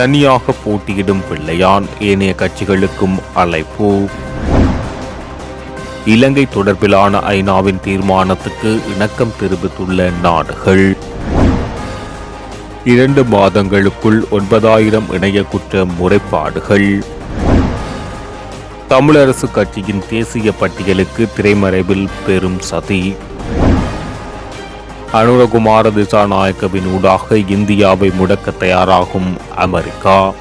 தனியாக போட்டியிடும் பிள்ளையான் ஏனைய கட்சிகளுக்கும் அழைப்பு. இலங்கை தொடர்பிலான ஐநாவின் தீர்மானத்துக்கு இணக்கம் தெரிவித்துள்ள நாடுகள். இரண்டு மாதங்களுக்குள் ஒன்பதாயிரம் இணைய குற்ற முறைப்பாடுகள். தமிழரசு கட்சியின் தேசிய பட்டியலுக்கு திரைமறைவில் பெரும் சதி. அனுரகுமார திசாநாயக்கவின் ஊடாக இந்தியாவை முடக்க தயாராகும் அமெரிக்கா.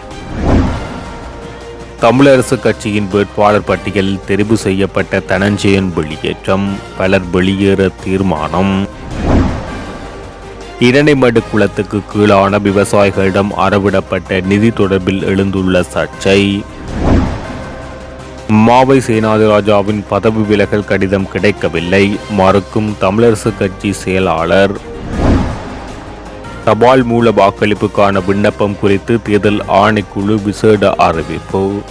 தமிழரசு கட்சியின் வேட்பாளர் பட்டியலில் தெரிவு செய்யப்பட்ட தனஞ்சயன் வெளியேற்றம் பலர் வெளியேற தீர்மானம். இரணைமடு குளத்துக்கு கீழான விவசாயிகளிடம் அறவிடப்பட்ட நிதி தொடர்பில் எழுந்துள்ள சர்ச்சை. மாவை சேனாதிராஜாவின் பதவி விலகல் கடிதம் கிடைக்கவில்லை. மறுக்கும் தமிழரசு கட்சி செயலாளர் தபால் மூல வாக்களிப்புக்கான விண்ணப்பம் குறித்து தேர்தல் ஆணைக்குழு விசேட அறிவிப்பு.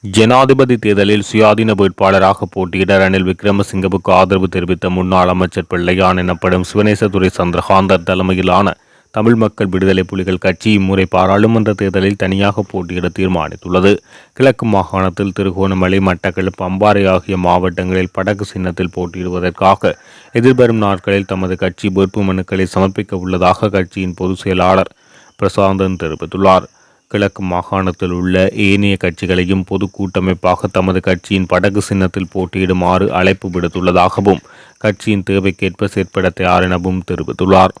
ஜனாதிபதி தேர்தலில் சுயாதீன வேட்பாளராக போட்டியிட ரணில் விக்ரமசிங்கவுக்கு ஆதரவு தெரிவித்த முன்னாள் அமைச்சர் பிள்ளையான் எனப்படும் சிவனேசதுரை சந்திரகாந்தர் தலைமையிலான தமிழ் மக்கள் விடுதலை புலிகள் கட்சி இம்முறை பாராளுமன்ற தேர்தலில் தனியாக போட்டியிட தீர்மானித்துள்ளது. கிழக்கு மாகாணத்தில் திருகோணமலை மட்டக்களப்பு அம்பாறை ஆகிய மாவட்டங்களில் படகு சின்னத்தில் போட்டியிடுவதற்காக எதிர்வரும் நாட்களில் தமது கட்சி வேட்பு மனுக்களை சமர்ப்பிக்க உள்ளதாக கட்சியின் பொதுச் செயலாளர் பிரசாந்தன் தெரிவித்துள்ளார். கிழக்கு மாகாணத்தில் உள்ள ஏனைய கட்சிகளையும் பொது கூட்டமைப்பாக தமது கட்சியின் படகு சின்னத்தில் போட்டியிடுமாறு அழைப்பு விடுத்துள்ளதாகவும் கட்சியின் தேவைக்கேற்ப செயற்பட தயார் எனவும் தெரிவித்துள்ளார்.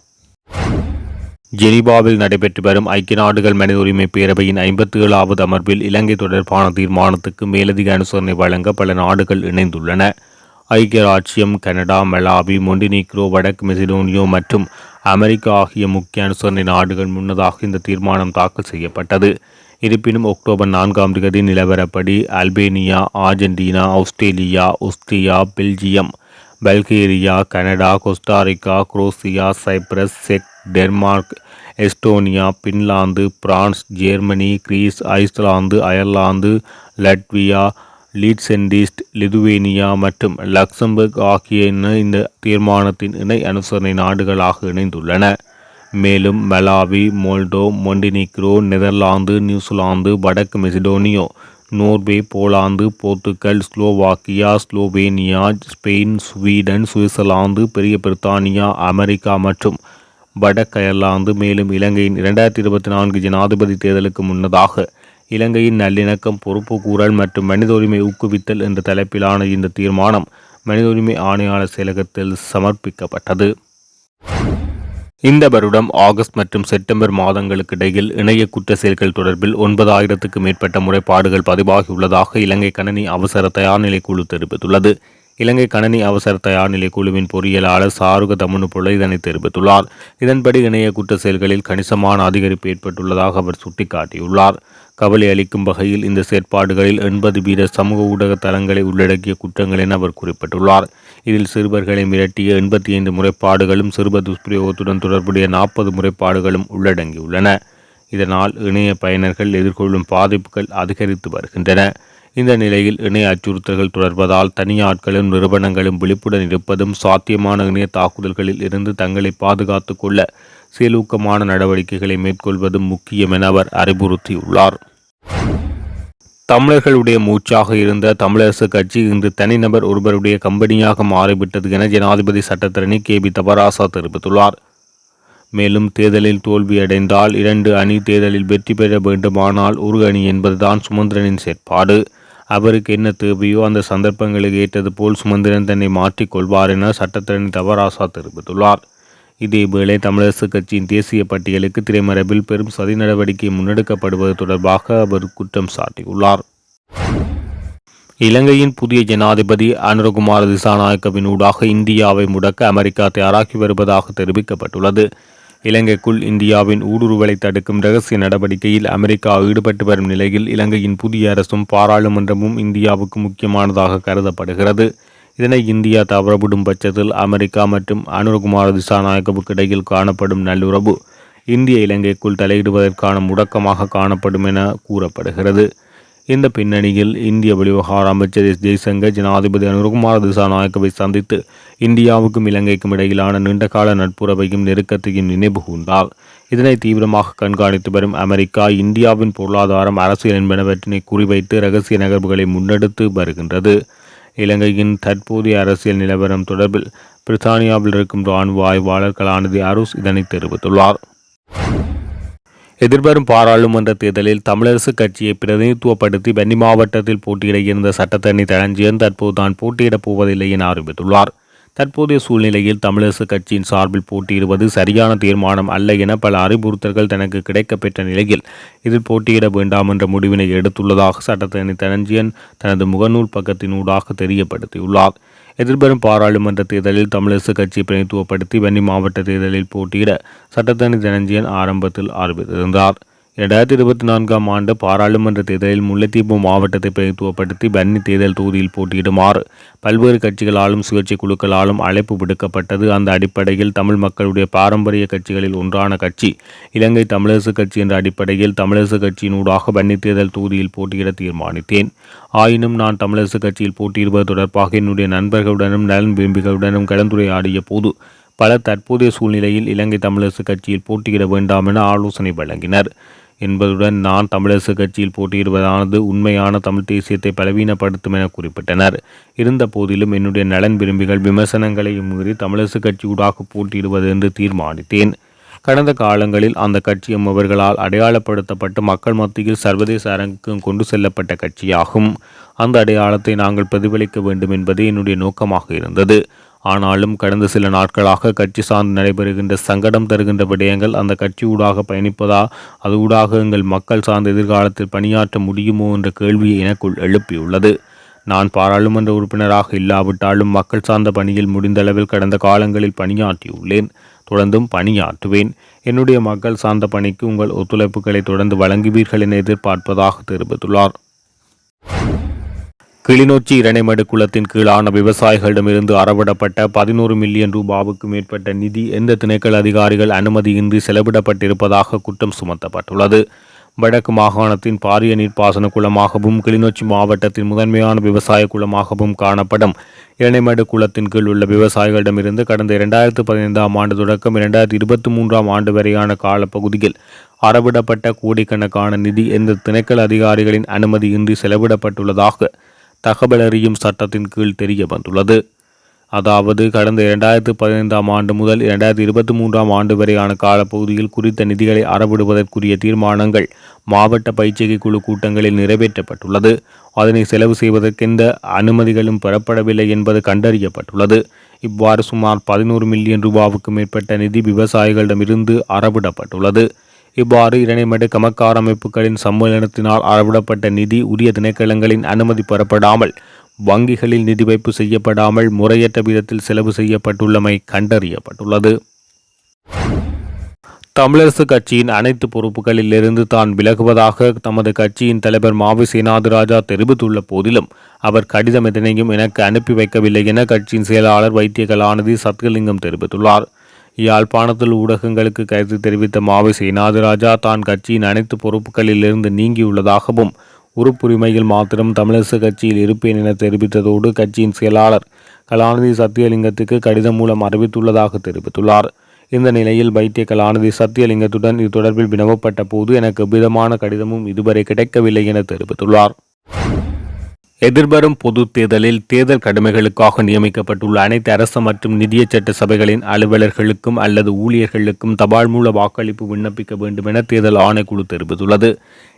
ஜெனீவாவில் நடைபெற்று வரும் ஐக்கிய நாடுகள் மனித உரிமை பேரவையின் ஐம்பத்தி ஏழாவது அமர்வில் இலங்கை தொடர்பான தீர்மானத்துக்கு மேலதிக அனுசரணை வழங்க பல நாடுகள் இணைந்துள்ளன. ஐக்கிய ராச்சியம் கனடா மலாவி மொண்டினீக்ரோ வடக்கு மெசிடோனியோ மற்றும் அமெரிக்கா ஆகிய முக்கிய அனுசரணை நாடுகள் முன்னதாக இந்த தீர்மானம் தாக்கல் செய்யப்பட்டது. இருப்பினும் அக்டோபர் நான்காம் தேதி நிலவரப்படி Albania Argentina Australia ஒஸ்திரியா Belgium Bulgaria Canada Costa Rica Croatia Cyprus check Denmark Estonia Finland France Germany Greece Iceland Ireland Latvia லீட்சென்டிஸ்ட் Lithuania மற்றும் லக்சம்பர்க் ஆகிய இந்த தீர்மானத்தின் இணை அனுசரணை நாடுகளாக இணைந்துள்ளன. மேலும் Malawi Moldova Montenegro Netherlands New Zealand வடக்கு Macedonia Norway Poland Portugal Slovakia Slovenia Spain Sweden Switzerland பெரிய பிரித்தானியா அமெரிக்கா மற்றும் வடக்கயர்லாந்து மேலும் இலங்கையின் இரண்டாயிரத்தி இருபத்தி நான்கு ஜனாதிபதி தேர்தலுக்கு முன்னதாக இலங்கையின் நல்லிணக்கம் பொறுப்பு கூறல் மற்றும் மனித உரிமை ஊக்குவித்தல் என்ற தலைப்பிலான இந்த தீர்மானம் மனித உரிமை ஆணையாளர் செயலகத்தில் சமர்ப்பிக்கப்பட்டது. இந்த வருடம் ஆகஸ்ட் மற்றும் செப்டம்பர் மாதங்களுக்கு இடையில் இணைய குற்ற செயல்கள் தொடர்பில் ஒன்பதாயிரத்துக்கு மேற்பட்ட முறைப்பாடுகள் பதிவாகியுள்ளதாக இலங்கை கணனி அவசர தயார்நிலை குழு தெரிவித்துள்ளது. இலங்கை கணனி அவசர தயார்நிலை குழுவின் பொறியியலாளர் சாருக தமனுப்புள்ள இதனை தெரிவித்துள்ளார். இதன்படி இணைய குற்ற செயல்களில் கணிசமான அதிகரிப்பு ஏற்பட்டுள்ளதாக அவர் சுட்டிக்காட்டியுள்ளார். கவலை அளிக்கும் வகையில் இந்த செயற்பாடுகளில் எண்பது வீத சமூக ஊடக தளங்களை உள்ளடக்கிய குற்றங்கள் என அவர் குறிப்பிட்டுள்ளார். இதில் சிறுவர்களை மிரட்டிய எண்பத்தி ஐந்து முறைப்பாடுகளும் சிறுவர் துஷ்பிரயோகத்துடன் தொடர்புடைய நாற்பது முறைப்பாடுகளும் உள்ளடங்கியுள்ளன. இதனால் இணைய பயனர்கள் எதிர்கொள்ளும் பாதிப்புகள் அதிகரித்து வருகின்றன. இந்த நிலையில் இணைய அச்சுறுத்தல்கள் தொடர்வதால் தனியாட்களும் நிறுவனங்களும் விழிப்புடன் இருப்பதும் சாத்தியமான இணைய தாக்குதல்களில் இருந்து தங்களை பாதுகாத்து கொள்ள செயலூக்கமான நடவடிக்கைகளை மேற்கொள்வதும் முக்கியம் என அவர் அறிவுறுத்தியுள்ளார். தமிழர்களுடைய மூச்சாக இருந்த தமிழரசு கட்சி இன்று தனிநபர் ஒருவருடைய கம்பெனியாக மாறிவிட்டது என ஜனாதிபதி சட்டத்தரணி கே. பி. தபராசா தெரிவித்துள்ளார். மேலும் தேர்தலில் தோல்வியடைந்தால் இரண்டு அணி தேர்தலில் வெற்றி பெற வேண்டுமானால் ஒரு அணி என்பதுதான் சுமந்திரனின் செயற்பாடு. அவருக்கு என்ன தேவையோ அந்த சந்தர்ப்பங்களுக்கு ஏற்றது போல் சுமந்திரன் தன்னை மாற்றிக்கொள்வார் என சட்டத்தரணி தவராசா தெரிவித்துள்ளார். இதேவேளை தமிழரசு கட்சியின் தேசிய பட்டியலுக்கு திரைமரபில் பெரும் சதி நடவடிக்கை முன்னெடுக்கப்படுவது தொடர்பாக அவர் குற்றம் சாட்டியுள்ளார். இலங்கையின் புதிய ஜனாதிபதி அனுரகுமார் திசாநாயக்கவின் ஊடாக இந்தியாவை முடக்க அமெரிக்கா தயாராகி வருவதாக தெரிவிக்கப்பட்டுள்ளது. இலங்கைக்குள் இந்தியாவின் ஊடுருவலை தடுக்கும் ரகசிய நடவடிக்கையில் அமெரிக்கா ஈடுபட்டு வரும் நிலையில் இலங்கையின் புதிய அரசும் பாராளுமன்றமும் இந்தியாவுக்கு முக்கியமானதாக கருதப்படுகிறது. இதனை இந்தியா தவறவிடும் பட்சத்தில் அமெரிக்கா மற்றும் அனுரகுமார திசாநாயகவுக்கு இடையில் காணப்படும் நல்லுறவு இந்திய இலங்கைக்குள் தலையிடுவதற்கான முடக்கமாக காணப்படும் என கூறப்படுகிறது. இந்த பின்னணியில் இந்திய வெளிவகார அமைச்சர் எஸ் ஜெய்சங்கர் ஜனாதிபதி அனுகுமார் திசாநாயக்கவை சந்தித்து இந்தியாவுக்கும் இலங்கைக்கும் இடையிலான நீண்டகால நட்புறவையும் நெருக்கத்தையும் நினைவு கூர்ந்தார். இதனை தீவிரமாக கண்காணித்து வரும் அமெரிக்கா இந்தியாவின் பொருளாதாரம் அரசியல் என்பனவற்றினை குறிவைத்து ரகசிய நகர்வுகளை முன்னெடுத்து வருகின்றது. இலங்கையின் தற்போதைய அரசியல் நிலவரம் தொடர்பில் பிரித்தானியாவில் இருக்கும் இராணுவ ஆய்வாளர் கலாநிதி அருஸ் இதனை தெரிவித்துள்ளார். எதிர்வரும் பாராளுமன்ற தேர்தலில் தமிழரசு கட்சியை பிரதிநிதித்துவப்படுத்தி வன்னி மாவட்டத்தில் போட்டியிட இருந்த சட்டத்தரணி தனஞ்சியன் தற்போது தான் போட்டியிடப் போவதில்லை என அறிவித்துள்ளார். தற்போதைய சூழ்நிலையில் தமிழரசு கட்சியின் சார்பில் போட்டியிடுவது சரியான தீர்மானம் அல்ல என பல அறிவுறுத்தல்கள் தனக்கு கிடைக்கப்பெற்ற நிலையில் இதில் போட்டியிட வேண்டாம் என்ற முடிவினை எடுத்துள்ளதாக சட்டத்தரணி தனஞ்சியன் தனது முகநூல் பக்கத்தின் ஊடாக தெரியப்படுத்தியுள்ளார். எதிர்வரும் பாராளுமன்ற தேர்தலில் தமிழரசு கட்சி பிரதித்துவப்படுத்தி வன்னி மாவட்ட தேர்தலில் போட்டியிட சட்டத்தரணி தனஞ்சியன் ஆரம்பத்தில் அறிவித்திருந்தார். இரண்டாயிரத்தி இருபத்தி நான்காம் ஆண்டு பாராளுமன்ற தேர்தலில் முல்லைத்தீவு மாவட்டத்தை பிரதித்துவப்படுத்தி பன்னி தேர்தல் தொகுதியில் போட்டியிடுமாறு பல்வேறு கட்சிகளாலும் சுயேட்சை குழுக்களாலும் அழைப்பு விடுக்கப்பட்டது. அந்த அடிப்படையில் தமிழ் மக்களுடைய பாரம்பரிய கட்சிகளில் ஒன்றான கட்சி இலங்கை தமிழரசு கட்சி என்ற அடிப்படையில் தமிழரசு கட்சியின் ஊடாக பன்னி தேர்தல் தொகுதியில் போட்டியிட தீர்மானித்தேன். ஆயினும் நான் தமிழரசு கட்சியில் போட்டியிடுவது தொடர்பாக என்னுடைய நண்பர்களுடனும் நலன் விரும்பிகளுடனும் கலந்துரையாடிய போது பலர் தற்போதைய சூழ்நிலையில் இலங்கை தமிழரசு கட்சியில் போட்டியிட வேண்டாம் என ஆலோசனை வழங்கினர். என்பதுடன் நான் தமிழரசு கட்சியில் போட்டியிடுவதானது உண்மையான தமிழ் தேசியத்தை பலவீனப்படுத்தும் என குறிப்பிட்டனர். இருந்த போதிலும் என்னுடைய நலன் விரும்பிகள் விமர்சனங்களை மீறி தமிழரசு கட்சியூடாக போட்டியிடுவது என்று தீர்மானித்தேன். கடந்த காலங்களில் அந்த கட்சியும் அவர்களால் அடையாளப்படுத்தப்பட்டு மக்கள் மத்தியில் சர்வதேச அரங்குக்கும் கொண்டு செல்லப்பட்ட கட்சியாகும். அந்த அடையாளத்தை நாங்கள் பிரதிபலிக்க வேண்டும் என்பதே என்னுடைய நோக்கமாக இருந்தது. ஆனாலும் கடந்த சில நாட்களாக கட்சி சார்ந்து நடைபெறுகின்ற சங்கடம் தருகின்ற விடயங்கள் அந்த கட்சி ஊடாக பயணிப்பதா? அது ஊடாக எங்கள் மக்கள் சார்ந்த எதிர்காலத்தில் பணியாற்ற முடியுமோ என்ற கேள்வியை எனக்குள் எழுப்பியுள்ளது. நான் பாராளுமன்ற உறுப்பினராக இல்லாவிட்டாலும் மக்கள் சார்ந்த பணியில் முடிந்தளவில் கடந்த காலங்களில் பணியாற்றியுள்ளேன். தொடர்ந்தும் பணியாற்றுவேன். என்னுடைய மக்கள் சார்ந்த பணிக்கு உங்கள் ஒத்துழைப்புகளை தொடர்ந்து வழங்குவீர்கள் என எதிர்பார்ப்பதாக தெரிவித்துள்ளார். கிளிநொச்சி இரணைமடு குளத்தின் கீழான விவசாயிகளிடமிருந்து அறவிடப்பட்ட பதினோரு மில்லியன் ரூபாவுக்கு மேற்பட்ட நிதி எந்த திணைக்கள அதிகாரிகள் அனுமதியின்றி செலவிடப்பட்டிருப்பதாக குற்றம் சுமத்தப்பட்டுள்ளது. வடக்கு மாகாணத்தின் பாரிய நீர்ப்பாசன குளமாகவும் கிளிநொச்சி மாவட்டத்தின் முதன்மையான விவசாய குளமாகவும் காணப்படும். இரணைமடு குளத்தின் கீழ் உள்ள விவசாயிகளிடமிருந்து கடந்த இரண்டாயிரத்து பதினைந்தாம் ஆண்டு தொடக்கம் இரண்டாயிரத்தி இருபத்தி மூன்றாம் ஆண்டு வரையான காலப்பகுதியில் அறவிடப்பட்ட கோடிக்கணக்கான நிதி எந்த திணைக்கள அதிகாரிகளின் அனுமதியின்றி செலவிடப்பட்டுள்ளதாக தகவல் அறியும் சட்டத்தின் கீழ் தெரிய வந்துள்ளது. அதாவது கடந்த இரண்டாயிரத்து பதினைந்தாம் ஆண்டு முதல் இரண்டாயிரத்தி இருபத்தி மூன்றாம் ஆண்டு வரையான காலப்பகுதியில் குறித்த நிதிகளை அறவிடுவதற்குரிய தீர்மானங்கள் மாவட்ட பயிற்சிகை குழு கூட்டங்களில் நிறைவேற்றப்பட்டுள்ளது. அதனை செலவு செய்வதற்கெந்த அனுமதிகளும் பெறப்படவில்லை என்பது கண்டறியப்பட்டுள்ளது. இவ்வாறு சுமார் பதினோரு மில்லியன் ரூபாவுக்கு மேற்பட்ட நிதி விவசாயிகளிடமிருந்து அறவிடப்பட்டுள்ளது. இவ்வாறு இரணைமடு கமக்கார் அமைப்புகளின் சம்மேளனத்தினால் அளவிடப்பட்ட நிதி உரிய திணைக்களங்களின் அனுமதி பெறப்படாமல் வங்கிகளில் நிதி வைப்பு செய்யப்படாமல் முறையற்ற விதத்தில் செலவு செய்யப்பட்டுள்ளமை கண்டறியப்பட்டுள்ளது. தமிழரசு கட்சியின் அனைத்து பொறுப்புகளிலிருந்து தான் விலகுவதாக தமது கட்சியின் தலைவர் மாவி சேனாதிராஜா தெரிவித்துள்ள போதிலும் அவர் கடிதம் எதனையும் எனக்கு அனுப்பி வைக்கவில்லை என கட்சியின் செயலாளர் வைத்திய கலாநிதி சத்யலிங்கம் தெரிவித்துள்ளார். யாழ்ப்பாணத்தில் ஊடகங்களுக்கு கருத்து தெரிவித்த மாவை சேனாதிராஜா தான் கட்சியின் அனைத்து பொறுப்புகளிலிருந்து நீங்கியுள்ளதாகவும் உறுப்புரிமையில் மாத்திரம் தமிழரசு கட்சியில் இருப்பேன் என தெரிவித்ததோடு கட்சியின் செயலாளர் கலாநிதி சத்தியலிங்கத்துக்கு கடிதம் மூலம் அறிவித்துள்ளதாக தெரிவித்துள்ளார். இந்த நிலையில் வைத்திய கலாநிதி சத்தியலிங்கத்துடன் இது தொடர்பில் வினவப்பட்ட போது எனக்கு எவ்விதமான கடிதமும் இதுவரை கிடைக்கவில்லை என தெரிவித்துள்ளார். எதிர்வரும் பொது தேர்தலில் தேர்தல் கடமைகளுக்காக நியமிக்கப்பட்டுள்ள அனைத்து அரசு மற்றும் நிதிய சட்ட சபைகளின் அலுவலர்களுக்கும் அல்லது ஊழியர்களுக்கும் தபால் மூல வாக்களிப்பு விண்ணப்பிக்க வேண்டும் என தேர்தல் ஆணைக்குழு தெரிவித்துள்ளது.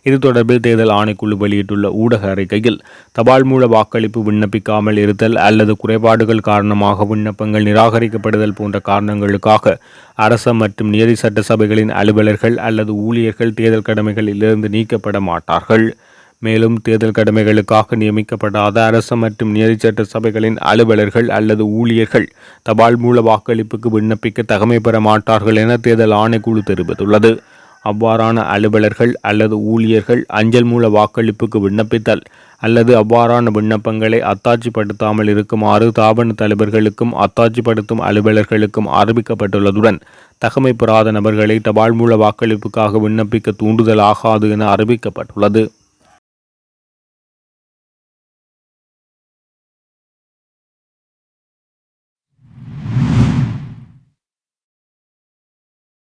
இது தொடர்பில் தேர்தல் ஆணைக்குழு வெளியிட்டுள்ள ஊடக அறிக்கையில் தபால் மூல வாக்களிப்பு விண்ணப்பிக்காமல் இருத்தல் அல்லது குறைபாடுகள் காரணமாக விண்ணப்பங்கள் நிராகரிக்கப்படுதல் போன்ற காரணங்களுக்காக அரச மற்றும் நியதி சட்ட சபைகளின் அலுவலர்கள் அல்லது ஊழியர்கள் தேர்தல் கடமைகளில் இருந்து நீக்கப்பட மாட்டார்கள். மேலும் தேர்தல் கடமைகளுக்காக நியமிக்கப்படாத அரசு மற்றும் நியதிச்சட்ட சபைகளின் அலுவலர்கள் அல்லது ஊழியர்கள் தபால் மூல வாக்களிப்புக்கு விண்ணப்பிக்க தகமை பெற மாட்டார்கள் என தேர்தல் ஆணைக்குழு தெரிவித்துள்ளது. அவ்வாறான அலுவலர்கள் அல்லது ஊழியர்கள் அஞ்சல் மூல வாக்களிப்புக்கு விண்ணப்பித்தல் அல்லது அவ்வாறான விண்ணப்பங்களை அத்தாட்சிப்படுத்தாமல் இருக்குமாறு தாபன தலைவர்களுக்கும் அத்தாட்சிப்படுத்தும் அலுவலர்களுக்கும் அறிவிக்கப்பட்டுள்ளதுடன் தகமை பெறாத நபர்களை தபால் மூல வாக்களிப்புக்காக விண்ணப்பிக்க தூண்டுதல் ஆகாது என அறிவிக்கப்பட்டுள்ளது.